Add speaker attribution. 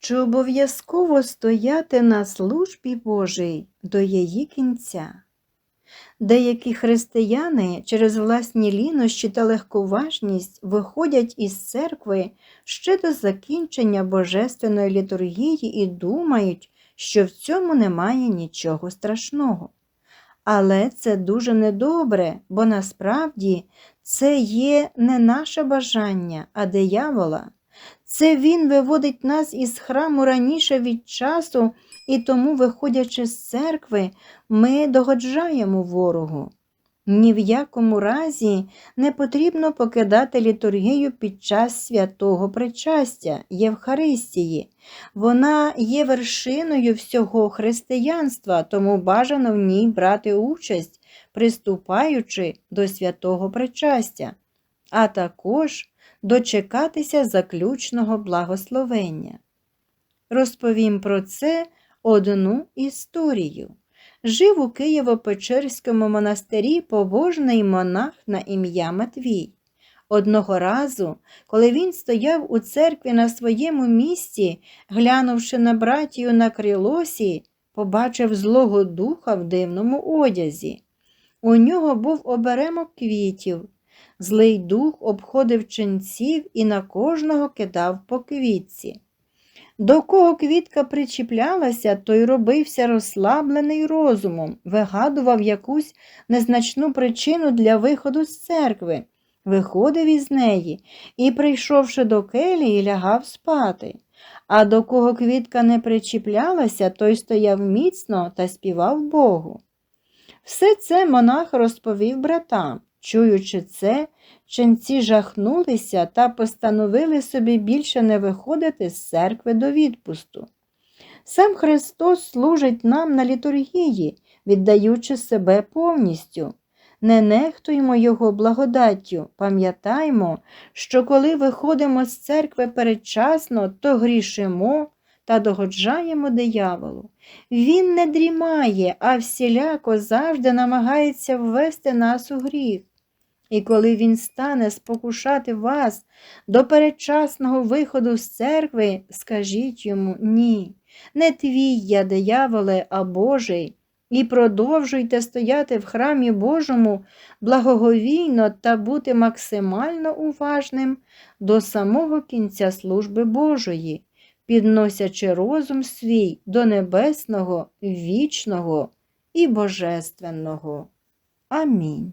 Speaker 1: чи обов'язково стояти на службі Божій до її кінця. Деякі християни через власні лінощі та легковажність виходять із церкви ще до закінчення божественної літургії і думають, що в цьому немає нічого страшного. Але це дуже недобре, бо насправді це є не наше бажання, а диявола. Це він виводить нас із храму раніше від часу, і тому, виходячи з церкви, ми догоджаємо ворогу. Ні в якому разі не потрібно покидати літургію під час святого причастя Євхаристії. Вона є вершиною всього християнства, тому бажано в ній брати участь, приступаючи до святого причастя, а також дочекатися заключного благословення. Розповім про це одну історію. Жив у Києво-Печерському монастирі побожний монах на ім'я Матвій. Одного разу, коли він стояв у церкві на своєму місці, глянувши на братію на крилосі, побачив злого духа в дивному одязі. У нього був оберемок квітів. Злий дух обходив ченців і на кожного кидав по квітці. До кого квітка причіплялася, той робився розслаблений розумом, вигадував якусь незначну причину для виходу з церкви, виходив із неї і, прийшовши до келії, лягав спати. А до кого квітка не причіплялася, той стояв міцно та співав Богу. Все це монах розповів братам. Чуючи це, ченці жахнулися та постановили собі більше не виходити з церкви до відпусту. Сам Христос служить нам на літургії, віддаючи себе повністю. Не нехтуймо Його благодаттю, пам'ятаймо, що коли виходимо з церкви передчасно, то грішимо та догоджаємо дияволу. Він не дрімає, а всіляко завжди намагається ввести нас у гріх. І коли він стане спокушати вас до передчасного виходу з церкви, скажіть йому ні, не твій я, дияволе, а Божий, і продовжуйте стояти в храмі Божому благоговійно та бути максимально уважним до самого кінця служби Божої, підносячи розум свій до небесного, вічного і божественного. Амінь.